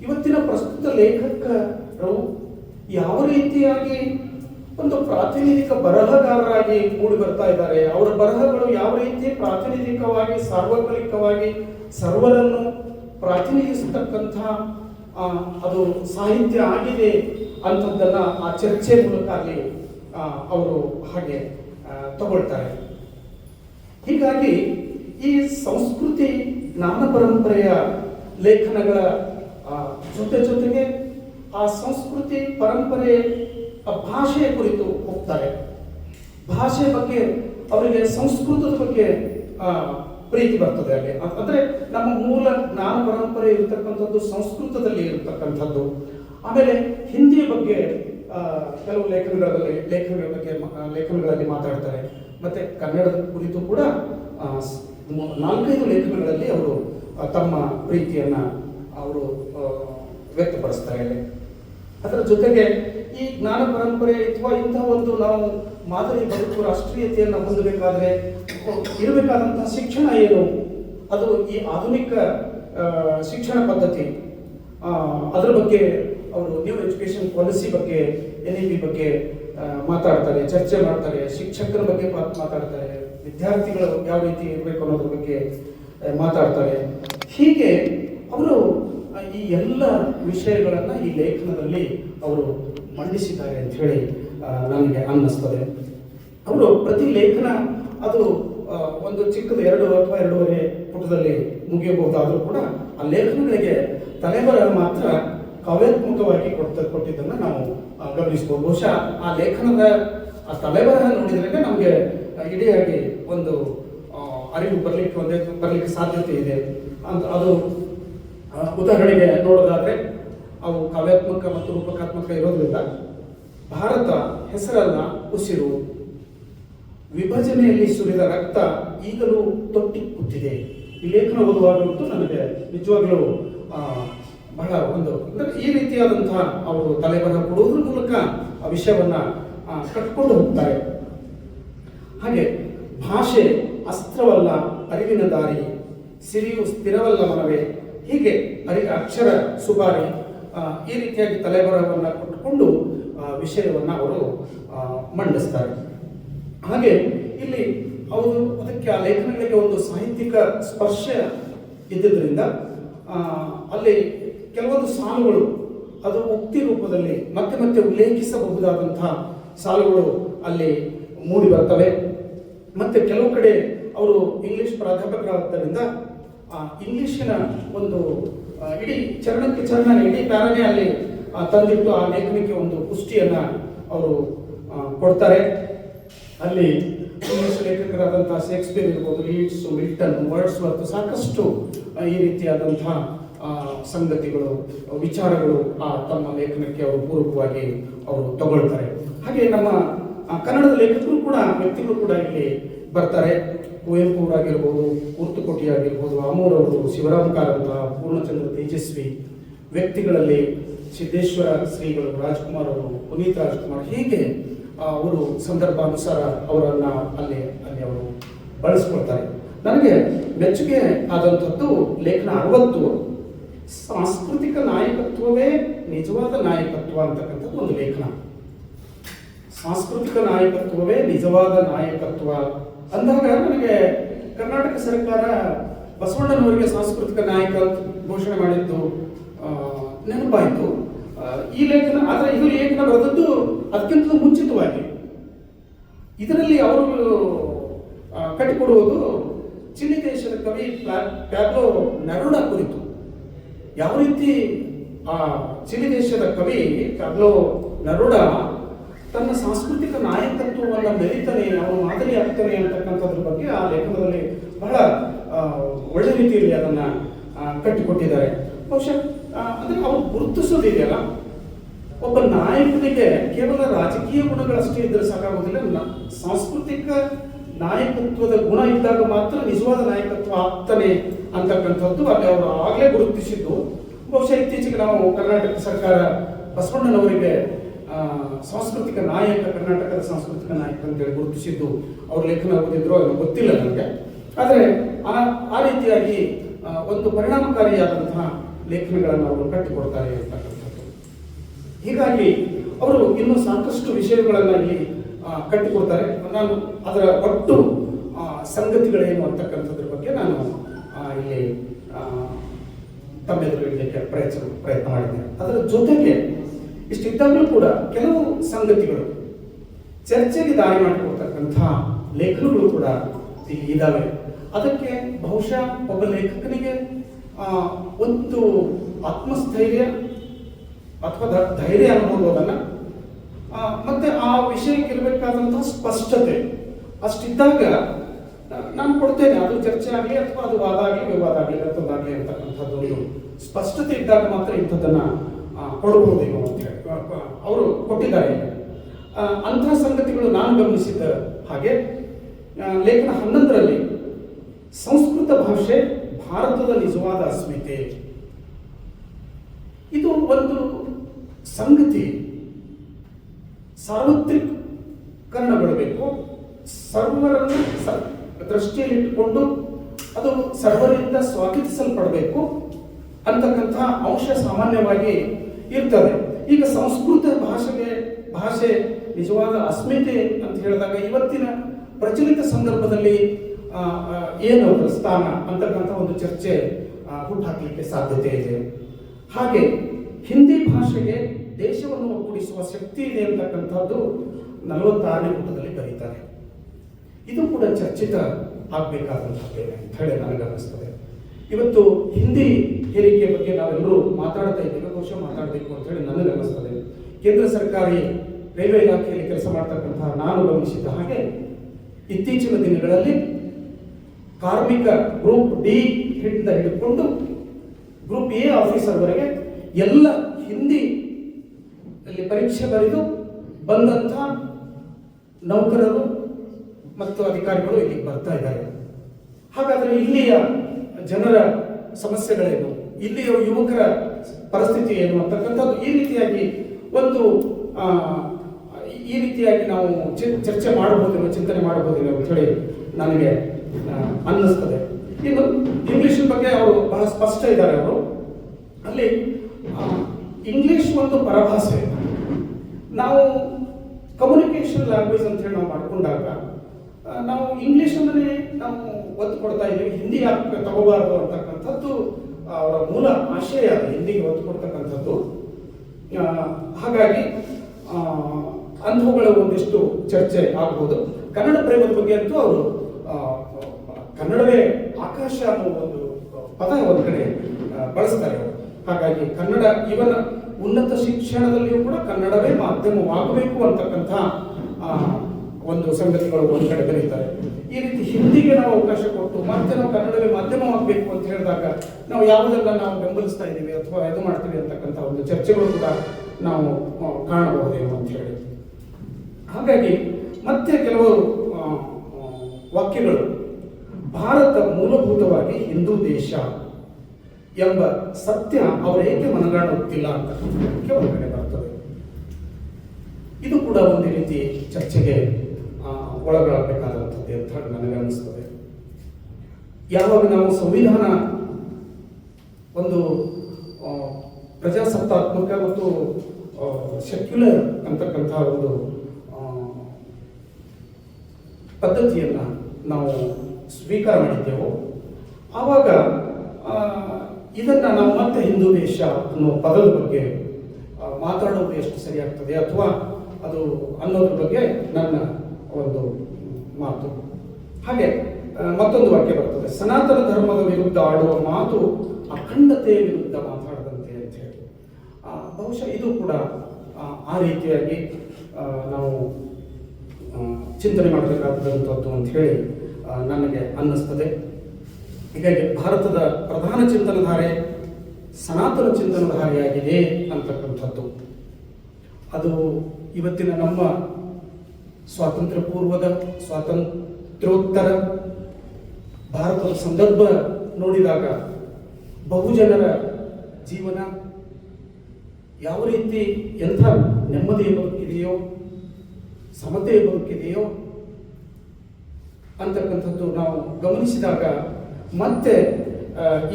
ಇವತ್ತಿನ ಪ್ರಸ್ತುತ ಲೇಖಕರು ಯಾವ ರೀತಿಯಾಗಿ ಒಂದು ಪ್ರಾತಿನಿಧಿಕ ಬರಹಗಾರರಾಗಿ ಮೂಡಿ ಬರ್ತಾ ಇದ್ದಾರೆ? ಅವರ ಬರಹಗಳು ಯಾವ ರೀತಿ ಪ್ರಾತಿನಿಧಿಕವಾಗಿ ಸಾರ್ವಕಾಲಿಕವಾಗಿ ಸರ್ವರನ್ನು ಪ್ರಾತಿನಿಧಿಸತಕ್ಕಂಥ ಆ, ಅದು ಸಾಹಿತ್ಯ ಆಗಿದೆ ಅಂಥದ್ದನ್ನು ಆ ಚರ್ಚೆ ಮೂಲಕ ಅಲ್ಲಿ ಅವರು ಹಾಗೆ ತಗೊಳ್ತಾರೆ. ಹೀಗಾಗಿ ಈ ಸಂಸ್ಕೃತಿ ಜ್ಞಾನ ಪರಂಪರೆಯ ಲೇಖನಗಳ ಜೊತೆ ಜೊತೆಗೆ ಆ ಸಂಸ್ಕೃತಿ ಪರಂಪರೆ ಭಾಷೆಯ ಕುರಿತು ಹೋಗ್ತಾರೆ ಭಾಷೆ ಬಗ್ಗೆ, ಅವರಿಗೆ ಸಂಸ್ಕೃತದ ಬಗ್ಗೆ ಪ್ರೀತಿ ಬರ್ತದೆ ಅಲ್ಲಿ. ಅಂದ್ರೆ ನಮ್ಮ ಮೂಲ ಜ್ಞಾನ ಪರಂಪರೆ ಇರತಕ್ಕಂಥದ್ದು ಸಂಸ್ಕೃತದಲ್ಲಿ ಇರತಕ್ಕಂಥದ್ದು. ಆಮೇಲೆ ಹಿಂದಿಯ ಬಗ್ಗೆ ಕೆಲವು ಲೇಖನಗಳಲ್ಲಿ, ಲೇಖನಗಳ ಬಗ್ಗೆ ಲೇಖನಗಳಲ್ಲಿ ಮಾತಾಡ್ತಾರೆ. ಮತ್ತೆ ಕನ್ನಡದ ಕುರಿತು ಕೂಡ ನಾಲ್ಕೈದು ಲೇಖನಗಳಲ್ಲಿ ಅವರು ತಮ್ಮ ಪ್ರೀತಿಯನ್ನ ಅವರು ವ್ಯಕ್ತಪಡಿಸ್ತಾರೆ ಅದರ ಜೊತೆಗೆ ಈ ಜ್ಞಾನ ಪರಂಪರೆ ಅಥವಾ ಇಂತಹ ಒಂದು ನಾವು ಮಾದರಿ ಬದುಕು, ರಾಷ್ಟ್ರೀಯತೆಯನ್ನು ಹೊಂದಬೇಕಾದ್ರೆ ಇರಬೇಕಾದಂತಹ ಶಿಕ್ಷಣ ಏನು? ಅದು ಈ ಆಧುನಿಕ ಶಿಕ್ಷಣ ಪದ್ಧತಿ. ಅದರ ಬಗ್ಗೆ ಅವರು ನ್ಯೂ ಎಜುಕೇಶನ್ ಪಾಲಿಸಿ ಬಗ್ಗೆ ಎನ್ ಇ ಪಿ ಬಗ್ಗೆ ಮಾತಾಡ್ತಾರೆ, ಚರ್ಚೆ ಮಾಡ್ತಾರೆ, ಶಿಕ್ಷಕರ ಬಗ್ಗೆ ಮಾತ್- ಮಾತಾಡ್ತಾರೆ, ವಿದ್ಯಾರ್ಥಿಗಳು ಯಾವ ರೀತಿ ಇರಬೇಕು ಅನ್ನೋದ್ರ ಬಗ್ಗೆ ಮಾತಾಡ್ತಾರೆ. ಹೀಗೆ ಅವರು ಈ ಎಲ್ಲ ವಿಷಯಗಳನ್ನು ಈ ಲೇಖನದಲ್ಲಿ ಅವರು ಮಂಡಿಸಿದ್ದಾರೆ ಅಂತ ಹೇಳಿ ನನಗೆ ಅನ್ನಿಸ್ತದೆ. ಅವರು ಪ್ರತಿ ಲೇಖನ ಅದು ಒಂದು ಚಿಕ್ಕದು ಎರಡು ಅಥವಾ ಎರಡೂವರೆ ಪುಟದಲ್ಲಿ ಮುಗಿಯಬಹುದಾದರೂ ಕೂಡ ಆ ಲೇಖನಗಳಿಗೆ ತಲೆಬರಹ ಮಾತ್ರ ಕಾವ್ಯಾತ್ಮಕವಾಗಿ ಕೊಡ್ತ ಕೊಟ್ಟಿದ್ದನ್ನು ನಾವು ಗಮನಿಸ್ಬೋದು ಬಹುಶಃ ಆ ಲೇಖನದ, ಆ ತಲೆಬರಹ ನೋಡಿದ್ರೆ ನಮಗೆ ಇಡಿಯಾಗಿ ಒಂದು ಅರಿವು ಬರಲಿಕ್ಕೆ, ಒಂದೇ, ಬರಲಿಕ್ಕೆ ಸಾಧ್ಯತೆ ಇದೆ ಅಂತ. ಅದು ಉದಾಹರಣೆಗೆ ನೋಡೋದಾದ್ರೆ ಅವು ಕಾವ್ಯಾತ್ಮಕ ಮತ್ತು ರೂಪಕಾತ್ಮಕ ಇರೋದ್ರಿಂದ ಭಾರತ ಹೆಸರಲ್ಲ ಉಸಿರು. ವಿಭಜನೆಯಲ್ಲಿ ಸುರಿದ ರಕ್ತ ಈಗಲೂ ತೊಟ್ಟಿ ಕೂತಿದೆ. ಈ ಲೇಖನ ಓದುವಾಗಂತೂ ನನಗೆ ನಿಜವಾಗ್ಲೂ ಬಹಳ ಒಂದು, ಅಂದ್ರೆ ಈ ರೀತಿಯಾದಂತಹ ಅವರು ತಲೆಬರಹ ಕೊಡುವುದ್ರ ಮೂಲಕ ಆ ವಿಷಯವನ್ನ ಕಟ್ಕೊಂಡು ಹೋಗ್ತಾರೆ. ಹಾಗೆ ಭಾಷೆ ಅಸ್ತ್ರವಲ್ಲ ಅರಿವಿನ ದಾರಿ, ಸಿರಿಯು ಸ್ಥಿರವಲ್ಲ ಮನವೇ, ಹೀಗೆ ಅರಿ, ಅಕ್ಷರ ಸುಬಾರಿ ಈ ರೀತಿಯಾಗಿ ತಲೆಬರಹವನ್ನು ಕೊಟ್ಟುಕೊಂಡು ವಿಷಯವನ್ನು ಅವರು ಮಂಡಿಸ್ತಾರೆ. ಹಾಗೆ ಇಲ್ಲಿ ಅವರು ಅದಕ್ಕೆ ಆ ಲೇಖನಗಳಿಗೆ ಒಂದು ಸಾಹಿತ್ಯಿಕ ಸ್ಪರ್ಶ ಇದ್ದಿದ್ದರಿಂದ ಅಲ್ಲಿ ಕೆಲವೊಂದು ಸಾಲುಗಳು ಅದು ಉಕ್ತಿ ರೂಪದಲ್ಲಿ ಮತ್ತೆ ಮತ್ತೆ ಉಲ್ಲೇಖಿಸಬಹುದಾದಂತಹ ಸಾಲುಗಳು ಅಲ್ಲಿ ಮೂಡಿ ಬರ್ತವೆ. ಮತ್ತೆ ಕೆಲವು ಕಡೆ ಅವರು ಇಂಗ್ಲಿಷ್ ಪ್ರಾಧ್ಯಾಪಕರಾದ್ದರಿಂದ, ಆ, ಇಂಗ್ಲಿಷಿನ ಒಂದು ಇಡೀ ಚರಣಕ್ಕೆ ಚರಣ ಇಡೀ ಪ್ಯಾರನೇ ಅಲ್ಲಿ ತಂದಿಟ್ಟು ಆ ಲೇಖನಕ್ಕೆ ಒಂದು ಪುಷ್ಟಿಯನ್ನ ಅವರು ಕೊಡ್ತಾರೆ. ಅಲ್ಲಿ ಇಂಗ್ಲಿಷ್ ಲೇಖಕರಾದಂತಹ ಶೇಕ್ಸ್ಪಿಯರ್ ಇರ್ಬೋದು, ಲೀಡ್ಸ್, ಮಿಲ್ಟನ್, ವರ್ಡ್ಸ್ ಮತ್ತು ಸಾಕಷ್ಟು ಈ ರೀತಿಯಾದಂತಹ ಸಂಗತಿಗಳು, ವಿಚಾರಗಳು ಆ, ತಮ್ಮ ಲೇಖನಕ್ಕೆ ಅವರು ಪೂರಕವಾಗಿ ಅವರು ತಗೊಳ್ತಾರೆ. ಹಾಗೆ ನಮ್ಮ ಕನ್ನಡದ ಲೇಖಕರು ಕೂಡ, ವ್ಯಕ್ತಿಗಳು ಕೂಡ ಇಲ್ಲಿ ಬರ್ತಾರೆ. ಕುವೆಂಪು ಅವರಾಗಿರ್ಬೋದು ಕುರ್ತುಕೋಟಿ ಆಗಿರ್ಬೋದು ಅವರು ಶಿವರಾಮ್ ಕಾರಂತ ಪೂರ್ಣಚಂದ್ರ ತೇಜಸ್ವಿ ವ್ಯಕ್ತಿಗಳಲ್ಲಿ ಸಿದ್ದೇಶ್ವರ ಶ್ರೀಗಳು ರಾಜ್ಕುಮಾರ್ ಅವರು, ಪುನೀತ್ ರಾಜ್ಕುಮಾರ್ ಹೀಗೆ ಅವರು ಸಂದರ್ಭಾನುಸಾರ ಅವರನ್ನ ಅಲ್ಲಿ ಅಲ್ಲಿ ಅವರು ಬಳಸ್ಕೊಳ್ತಾರೆ. ನನಗೆ ಮೆಚ್ಚುಗೆ ಆದಂಥದ್ದು ಲೇಖನ ಅರವತ್ತು. ಸಾಂಸ್ಕೃತಿಕ ನಾಯಕತ್ವವೇ ನಿಜವಾದ ನಾಯಕತ್ವ ಅಂತಕ್ಕಂಥದ್ದು ಒಂದು ಲೇಖನ. ಸಾಂಸ್ಕೃತಿಕ ನಾಯಕತ್ವವೇ ನಿಜವಾದ ನಾಯಕತ್ವ ಅಂದಾಗ ನನಗೆ ಕರ್ನಾಟಕ ಸರ್ಕಾರ ಬಸವಣ್ಣನವರಿಗೆ ಸಾಂಸ್ಕೃತಿಕ ನಾಯಕ ಘೋಷಣೆ ಮಾಡಿದ್ದು ನೆನಪಾಯಿತು. ಈ ಲೇಖನ, ಆದರೆ ಇದು ಲೇಖನ ಬರೆದದ್ದು ಅದಕ್ಕಿಂತಲೂ ಮುಂಚಿತವಾಗಿ. ಇದರಲ್ಲಿ ಅವರು ಕಟ್ಟಿಕೊಡುವುದು ಚಿಲಿ ದೇಶದ ಕವಿ ಪ್ಯಾಬ್ಲೋ ನರುಡ ಕುರಿತು. ಯಾವ ರೀತಿ ಆ ಚಿಲಿ ದೇಶದ ಕವಿ ಪ್ಯಾಬ್ಲೋ ನರುಡ ತನ್ನ ಸಾಂಸ್ಕೃತಿಕ ನಾಯಕತ್ವವನ್ನು ಬೆಳೀತಾನೆ ಅವನು ಮಾದರಿ ಆಗ್ತಾನೆ ಅಂತಕ್ಕಂಥದ್ರ ಬಗ್ಗೆ ಆ ಲೇಖನದಲ್ಲಿ ಬಹಳ ಒಳ್ಳೆ ರೀತಿಯಲ್ಲಿ ಅದನ್ನ ಕಟ್ಟಿಕೊಟ್ಟಿದ್ದಾರೆ. ಬಹುಶಃ ಅಂದರೆ ಅವ್ರು ಗುರುತಿಸೋದಿದೆಯಲ್ಲ? ಒಬ್ಬ ನಾಯಕನಿಗೆ ಕೇವಲ ರಾಜಕೀಯ ಗುಣಗಳಷ್ಟೇ ಇದ್ರೆ ಸಾಕಾಗೋದಿಲ್ಲ ಸಾಂಸ್ಕೃತಿಕ ನಾಯಕತ್ವದ ಗುಣ ಇದ್ದಾಗ ಮಾತ್ರ ನಿಜವಾದ ನಾಯಕತ್ವ ಆಗ್ತಾನೆ ಅಂತಕ್ಕಂಥದ್ದು ಅಲ್ಲಿ ಅವರು ಆಗಲೇ ಗುರುತಿಸಿದ್ದು. ಬಹುಶಃ ಇತ್ತೀಚೆಗೆ ನಾವು ಕರ್ನಾಟಕ ಸರ್ಕಾರ ಬಸವಣ್ಣನವರಿಗೆ ಸಾಂಸ್ಕೃತಿಕ ನಾಯಕ, ಕರ್ನಾಟಕದ ಸಾಂಸ್ಕೃತಿಕ ನಾಯಕ ಅಂತೇಳಿ ಗುರುತಿಸಿದ್ದು ಅವ್ರ ಲೇಖನ ಓದಿದ್ರು ಅದು ಗೊತ್ತಿಲ್ಲ ನನಗೆ. ಆದರೆ ಆ ಆ ರೀತಿಯಾಗಿ ಒಂದು ಪರಿಣಾಮಕಾರಿಯಾದಂತಹ ಲೇಖನಗಳನ್ನು ಅವರು ಕಟ್ಟಿಕೊಡ್ತಾರೆ ಅಂತಕ್ಕಂಥದ್ದು. ಹೀಗಾಗಿ ಅವರು ಇನ್ನೂ ಸಾಕಷ್ಟು ವಿಷಯಗಳನ್ನು ಇಲ್ಲಿ ಕಟ್ಟಿಕೊಡ್ತಾರೆ. ನಾನು ಅದರ ಒಟ್ಟು ಸಂಗತಿಗಳೇನು ಅಂತಕ್ಕಂಥದ್ರ ಬಗ್ಗೆ ನಾನು ಇಲ್ಲಿ ತಮ್ಮೆದುರು ಇಡಲಿಕ್ಕೆ ಎದುರಿಗೆ ಪ್ರಯತ್ನ ಪ್ರಯತ್ನ ಮಾಡಿದ್ದೇನೆ. ಅದರ ಜೊತೆಗೆ ಇಷ್ಟಿದ್ದಾಗಲೂ ಕೂಡ ಕೆಲವು ಸಂಗತಿಗಳು ಚರ್ಚೆಗೆ ದಾರಿ ಮಾಡಿಕೊಡ್ತಕ್ಕಂಥ ಲೇಖನಗಳು ಕೂಡ ಇಲ್ಲಿ ಇದ್ದಾವೆ ಅದಕ್ಕೆ ಬಹುಶಃ ಒಬ್ಬ ಲೇಖಕನಿಗೆ ಒಂದು ಆತ್ಮಸ್ಥೈರ್ಯ ಅಥವಾ ಧೈರ್ಯ ಆ, ಮತ್ತೆ ಆ ವಿಷಯಕ್ಕೆ ಇರಬೇಕಾದಂತಹ ಸ್ಪಷ್ಟತೆ ಅಷ್ಟಿದ್ದಾಗ ನಾನು ಕೊಡ್ತೇನೆ. ಅದು ಚರ್ಚೆ ಆಗಲಿ ಅಥವಾ ಅದು ವಾದ ಆಗಲಿ ವಿವಾದ ಆಗಲಿ ಅಂತಕ್ಕಂಥದ್ದು ಸ್ಪಷ್ಟತೆ ಇದ್ದಾಗ ಮಾತ್ರ ಇಂಥದ್ದನ್ನು ಕೊಡಬಹುದೇನೋ ಅಂತ ಹೇಳಿ. ಅವರು ಕೊಟ್ಟಿದ್ದಾರೆ. ಅಂತಹ ಸಂಗತಿಗಳು ನಾನು ಗಮನಿಸಿದ ಹಾಗೆ ಲೇಖನ ಹನ್ನೊಂದರಲ್ಲಿ ಸಂಸ್ಕೃತ ಭಾಷೆ ಭಾರತದ ನಿಜವಾದ ಅಸ್ಮಿತೆ. ಇದು ಒಂದು ಸಂಗತಿ. ಸಾರ್ವತ್ರಿಕರಣಗೊಳ್ಳಬೇಕು ಸರ್ವರನ್ನು ಸ- ದೃಷ್ಟಿಯಲ್ಲಿಟ್ಟುಕೊಂಡು ಅದು ಸರ್ವರಿಂದ ಸ್ವಾಗತಿಸಲ್ಪಡಬೇಕು. ಅಂತಕ್ಕಂಥ ಅಂಶ ಸಾಮಾನ್ಯವಾಗಿ ಇರ್ತದೆ. ಈಗ ಸಂಸ್ಕೃತ ಭಾಷೆಗೆ, ಭಾಷೆ ನಿಜವಾದ ಅಸ್ಮಿತೆ ಅಂತ ಹೇಳಿದಾಗ ಇವತ್ತಿನ ಪ್ರಚಲಿತ ಸಂದರ್ಭದಲ್ಲಿ ಏನು ಅದರ ಸ್ಥಾನ ಅಂತಕ್ಕಂಥ ಒಂದು ಚರ್ಚೆ ಹುಟ್ಟಾಕಲಿಕ್ಕೆ ಸಾಧ್ಯತೆ ಇದೆ. ಹಾಗೆ ಹಿಂದಿ ಭಾಷೆಗೆ ದೇಶವನ್ನು ಒಗ್ಗೂಡಿಸುವ ಶಕ್ತಿ ಇದೆ ಅಂತಕ್ಕಂಥದ್ದು ನಲವತ್ತಾರನೇ ಪುಟದಲ್ಲಿ ಬರೀತಾರೆ. ಇದು ಕೂಡ ಚರ್ಚಿತ ಆಗಬೇಕಾದಂಥದ್ದೇನೆ ಅಂತ ಹೇಳಿ ನನಗನ್ನಿಸ್ತದೆ ಇವತ್ತು ಹಿಂದಿ ಹೇರಿಕೆ ಬಗ್ಗೆ ನಾವೆಲ್ಲರೂ ಮಾತಾಡ್ತಾ ಇದ್ದೇವೆ. ಬಹುಶಃ ಮಾತಾಡಬೇಕು ಅಂತ ಹೇಳಿ ನನಗನ್ನಿಸ್ತದೆ ಕೇಂದ್ರ ಸರ್ಕಾರಿ ರೈಲ್ವೆ ಇಲಾಖೆಯಲ್ಲಿ ಕೆಲಸ ಮಾಡ್ತಕ್ಕಂತಹ ನಾನು ಗಮನಿಸಿದ ಹಾಗೆ ಇತ್ತೀಚಿನ ದಿನಗಳಲ್ಲಿ ಕಾರ್ಮಿಕ ಗ್ರೂಪ್ ಡಿ ಹಿಡಿದ ಹಿಡಿದುಕೊಂಡು ಗ್ರೂಪ್ ಎ ಆಫೀಸರ್ವರೆಗೆ ಎಲ್ಲ ಹಿಂದಿ ಅಲ್ಲಿ ಪರೀಕ್ಷೆ ಬರೆದು ಬಂದಂಥ ನೌಕರರು ಮತ್ತು ಅಧಿಕಾರಿಗಳು ಇಲ್ಲಿಗೆ ಬರ್ತಾ ಇದ್ದಾರೆ. ಹಾಗಾದರೆ ಇಲ್ಲಿಯ ಜನರ ಸಮಸ್ಯೆಗಳೇನು? ಇಲ್ಲಿಯ ಯುವಕರ ಪರಿಸ್ಥಿತಿ ಏನು ಅಂತಕ್ಕಂಥದ್ದು ಈ ರೀತಿಯಾಗಿ ಒಂದು ಈ ರೀತಿಯಾಗಿ ನಾವು ಚರ್ಚೆ ಮಾಡಬಹುದೇನೋ, ಚಿಂತನೆ ಮಾಡಬಹುದೇನೋ ಅಂತ ಹೇಳಿ ನನಗೆ ಅನ್ನಿಸ್ತದೆ. ಇನ್ನು ಇಂಗ್ಲಿಷ್ ಬಗ್ಗೆ ಅವರು ಬಹಳ ಸ್ಪಷ್ಟ ಇದ್ದಾರೆ ಅವರು. ಅಲ್ಲಿ ಇಂಗ್ಲಿಷ್ ಒಂದು ಪರಭಾಷೆ. ನಾವು ಕಮ್ಯುನಿಕೇಶನ್ ಲ್ಯಾಂಗ್ವೇಜ್ ಅಂತ ಹೇಳಿ ನಾವು ಮಾಡ್ಕೊಂಡಾಗ ನಾವು ಇಂಗ್ಲಿಷನ್ನೇ ನಾವು ಒತ್ತು ಕೊಡ್ತಾ ಇದ್ದೀವಿ, ಹಿಂದಿ ಯಾಕೆ ತಗೋಬಾರ್ದು ಅಂತಕ್ಕಂಥದ್ದು ಅವರ ಮೂಲ ಆಶಯ ಹಿಂದಿಗೆ ಒತ್ತು ಕೊಡ್ತಕ್ಕಂಥದ್ದು. ಹಾಗಾಗಿ ಆ, ಅಂಥವುಗಳ ಒಂದಿಷ್ಟು ಚರ್ಚೆ ಆಗ್ಬೋದು. ಕನ್ನಡ ಪ್ರೇಮದ ಬಗ್ಗೆ ಅಂತೂ ಅವರು ಕನ್ನಡವೇ ಆಕಾಶ ಅನ್ನೋ ಒಂದು ಪದ ಒಂದು ಕಡೆ ಬಳಸ್ತಾರೆ. ಹಾಗಾಗಿ ಕನ್ನಡ ಇವನ ಉನ್ನತ ಶಿಕ್ಷಣದಲ್ಲಿಯೂ ಕೂಡ ಕನ್ನಡವೇ ಮಾಧ್ಯಮವಾಗಬೇಕು ಅಂತಕ್ಕಂಥ ಒಂದು ಸಂಗತಿಗಳು ಒಂದು ಕಡೆ ಬರೀತಾರೆ. ಈ ರೀತಿ ಹಿಂದಿಗೆ ನಾವು ಅವಕಾಶ ಕೊಟ್ಟು ಮತ್ತೆ ನಾವು ಕನ್ನಡವೇ ಮಾಧ್ಯಮವಾಗಬೇಕು ಅಂತ ಹೇಳಿದಾಗ ನಾವು ಯಾವುದೆಲ್ಲ ನಾವು ಬೆಂಬಲಿಸ್ತಾ ಇದ್ದೀವಿ ಅಥವಾ ಇದು ಮಾಡ್ತೀವಿ ಅಂತಕ್ಕಂಥ ಒಂದು ಚರ್ಚೆಗಳು ಕೂಡ ನಾವು ಕಾಣಬಹುದೇನು ಅಂತ ಹೇಳಿ. ಹಾಗಾಗಿ ಮತ್ತೆ ಕೆಲವು ಆ, ಆ, ವಾಕ್ಯಗಳು ಭಾರತ ಮೂಲಭೂತವಾಗಿ ಹಿಂದೂ ದೇಶ ಎಂಬ ಸತ್ಯ ಅವರೇಕೆ ಮನಗಾಣುತ್ತಿಲ್ಲ ಅಂತ ಕಡೆ ಬರ್ತದೆ. ಇದು ಕೂಡ ಒಂದು ರೀತಿ ಚರ್ಚೆಗೆ ಆ, ಒಳಗಾಗಬೇಕಾದಂಥದ್ದು ಅಂತ ಹೇಳಿ ನನಗನ್ನಿಸ್ತದೆ ಯಾವಾಗ ನಾವು ಸಂವಿಧಾನ ಒಂದು ಪ್ರಜಾಸತ್ತಾತ್ಮಕ ಮತ್ತು ಸೆಕ್ಯುಲರ್ ಅಂತಕ್ಕಂಥ ಒಂದು ಪದ್ಧತಿಯನ್ನು ನಾವು ಸ್ವೀಕಾರ ಮಾಡಿದ್ದೆವು. ಆವಾಗ ಇದನ್ನ ನಾವು ಮತ್ತೆ ಹಿಂದೂ ದೇಶ ಅನ್ನೋ ಪದದ ಬಗ್ಗೆ ಮಾತಾಡೋದು ಎಷ್ಟು ಸರಿಯಾಗ್ತದೆ ಅಥವಾ ಅದು ಅನ್ನೋದ್ರ ಬಗ್ಗೆ ನನ್ನ ಒಂದು ಮಾತು. ಹಾಗೆ ಮತ್ತೊಂದು ವಾಕ್ಯ ಬರ್ತದೆ. ಸನಾತನ ಧರ್ಮದ ವಿರುದ್ಧ ಆಡುವ ಮಾತು ಅಖಂಡತೆಯ ವಿರುದ್ಧ ಮಾತಾಡದಂತೆ ಅಂತ ಹೇಳಿ. ಬಹುಶಃ ಇದು ಕೂಡ ಆ, ರೀತಿಯಾಗಿ ನಾವು ಚಿಂತನೆ ಮಾಡಬೇಕಾದಂಥದ್ದು ಅಂತ ಹೇಳಿ ನನಗೆ ಅನ್ನಿಸ್ತದೆ. ಹೀಗಾಗಿ ಭಾರತದ ಪ್ರಧಾನ ಚಿಂತನಧಾರೆ ಸನಾತನ ಚಿಂತನಧಾರೆಯಾಗಿದೆ ಅಂತಕ್ಕಂಥದ್ದು. ಅದು ಇವತ್ತಿನ ನಮ್ಮ ಸ್ವಾತಂತ್ರ್ಯ ಪೂರ್ವದ ಸ್ವಾತಂತ್ರ್ಯೋತ್ತರ ಭಾರತದ ಸಂದರ್ಭ ನೋಡಿದಾಗ ಬಹುಜನರ ಜೀವನ ಯಾವ ರೀತಿ ಎಂಥ ನೆಮ್ಮದಿ ಬದುಕಿದೆಯೋ ಸಮತೆಯ ಬದುಕಿದೆಯೋ ಅಂತಕ್ಕಂಥದ್ದು ನಾವು ಗಮನಿಸಿದಾಗ ಮತ್ತೆ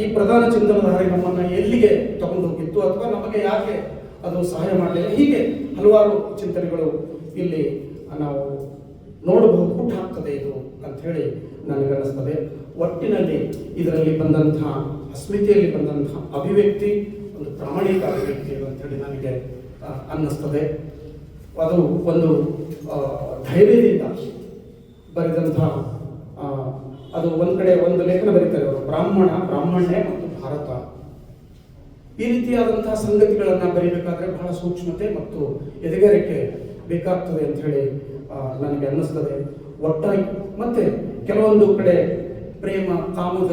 ಈ ಪ್ರಧಾನ ಚಿಂತನಧಾರೆ ನಮ್ಮನ್ನು ಎಲ್ಲಿಗೆ ತಗೊಂಡು ಹೋಗಿತ್ತು ಅಥವಾ ನಮಗೆ ಯಾಕೆ ಅದು ಸಹಾಯ ಮಾಡಲಿಲ್ಲ? ಹೀಗೆ ಹಲವಾರು ಚಿಂತನೆಗಳು ಇಲ್ಲಿ ನಾವು ನೋಡಬಹುದು. ಹುಟ್ಟು ಹಾಕ್ತದೆ ಇದು. ಅಂತ ಹೇಳಿ ನನಗನ್ನಿಸ್ತದೆ. ಒಟ್ಟಿನಲ್ಲಿ ಇದರಲ್ಲಿ ಬಂದಂತಹ ಅಸ್ಮಿತೆಯಲ್ಲಿ ಬಂದಂತಹ ಅಭಿವ್ಯಕ್ತಿ ಒಂದು ಪ್ರಾಮಾಣಿಕ ಅಭಿವ್ಯಕ್ತಿ ಅಂತೇಳಿ ನನಗೆ ಆ, ಅನ್ನಿಸ್ತದೆ. ಅದು ಒಂದು ಧೈರ್ಯದಿಂದ ಬರೆದಂತಹ ಅದು ಒಂದು ಕಡೆ ಒಂದು ಲೇಖನ ಬರೀತಾರೆ ಅವರು ಬ್ರಾಹ್ಮಣ ಬ್ರಾಹ್ಮಣ್ಯ ಮತ್ತು ಭಾರತ. ಈ ರೀತಿಯಾದಂತಹ ಸಂಗತಿಗಳನ್ನು ಬರೀಬೇಕಾದ್ರೆ ಬಹಳ ಸೂಕ್ಷ್ಮತೆ ಮತ್ತು ಎದೆಗಾರಿಕೆ ಬೇಕಾಗ್ತದೆ ಅಂತ ಹೇಳಿ ನನಗೆ ಅನ್ನಿಸ್ತದೆ. ಒಟ್ಟಾಗಿ ಮತ್ತೆ ಕೆಲವೊಂದು ಕಡೆ ಪ್ರೇಮ ಕಾಮದ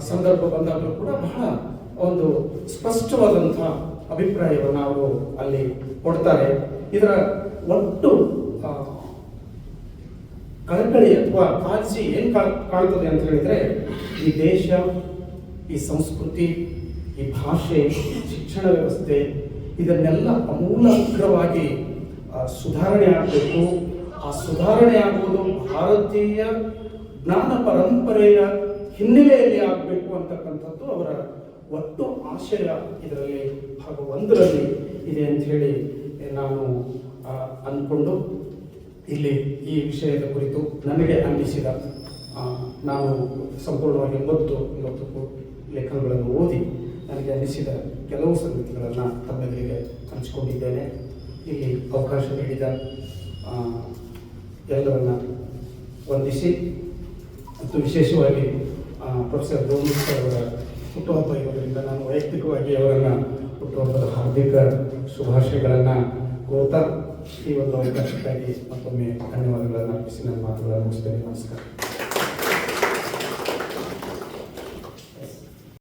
ಸಂದರ್ಭ ಬಂದಾಗಲೂ ಕೂಡ ಬಹಳ ಒಂದು ಸ್ಪಷ್ಟವಾದಂತಹ ಅಭಿಪ್ರಾಯವನ್ನು ಅವರು ಅಲ್ಲಿ ಕೊಡ್ತಾರೆ. ಇದರ ಒಟ್ಟು ಕಳಕಳಿ ಅಥವಾ ಕಾಳಜಿ ಏನ್ ಕಾ- ಕಾಣ್ತದೆ ಅಂತ ಹೇಳಿದ್ರೆ, ಈ ದೇಶ, ಈ ಸಂಸ್ಕೃತಿ, ಈ ಭಾಷೆ, ಶಿಕ್ಷಣ ವ್ಯವಸ್ಥೆ ಇದನ್ನೆಲ್ಲ ಅಮೂಲಾಗ್ರವಾಗಿ ಸುಧಾರಣೆ ಆಗಬೇಕು. ಆ ಸುಧಾರಣೆ ಆಗುವುದು ಭಾರತೀಯ ಜ್ಞಾನ ಪರಂಪರೆಯ ಹಿನ್ನೆಲೆಯಲ್ಲಿ ಆಗಬೇಕು ಅಂತಕ್ಕಂಥದ್ದು ಅವರ ಒಟ್ಟು ಆಶಯ. ಇದರಲ್ಲಿ ಭಾಗ ಒಂದರಲ್ಲಿ ಇದೆ ಅಂತ ಹೇಳಿ ನಾನು ಅಂದ್ಕೊಂಡು ಇಲ್ಲಿ ಈ ವಿಷಯದ ಕುರಿತು ನನಗೆ ಅನ್ನಿಸಿದ ನಾನು ಸಂಪೂರ್ಣವಾಗಿ ಎಂಬತ್ತು ಎಂಬತ್ತು ಲೇಖನಗಳನ್ನು ಓದಿ ನನಗೆ ಅನ್ನಿಸಿದ ಕೆಲವು ಸಂಗತಿಗಳನ್ನು ತಮ್ಮೆದುರಿಗೆ ಹಂಚಿಕೊಂಡಿದ್ದೇನೆ. ಇಲ್ಲಿ ಅವಕಾಶ ನೀಡಿದ ಎಲ್ಲರನ್ನ ವಂದಿಸಿ ಮತ್ತು ವಿಶೇಷವಾಗಿ ಪ್ರೊಫೆಸರ್ ಗೋವಿಂದ ಅವರ ಹುಟ್ಟುಹಬ್ಬ ಇರೋದ್ರಿಂದ ನಾನು ವೈಯಕ್ತಿಕವಾಗಿ ಅವರನ್ನು ಹುಟ್ಟುಹಬ್ಬದ ಹಾರ್ದಿಕ ಶುಭಾಶಯಗಳನ್ನು ಕೋರ್ತಾ ಈ ಒಂದು ಅವಕಾಶಕ್ಕಾಗಿ ಮತ್ತೊಮ್ಮೆ ಧನ್ಯವಾದಗಳನ್ನು ಅರ್ಪಿಸಿ, ನನ್ನ ಮಾತುಗಳನ್ನು ಮುಗಿಸ್ತೇನೆ. ನಮಸ್ಕಾರ.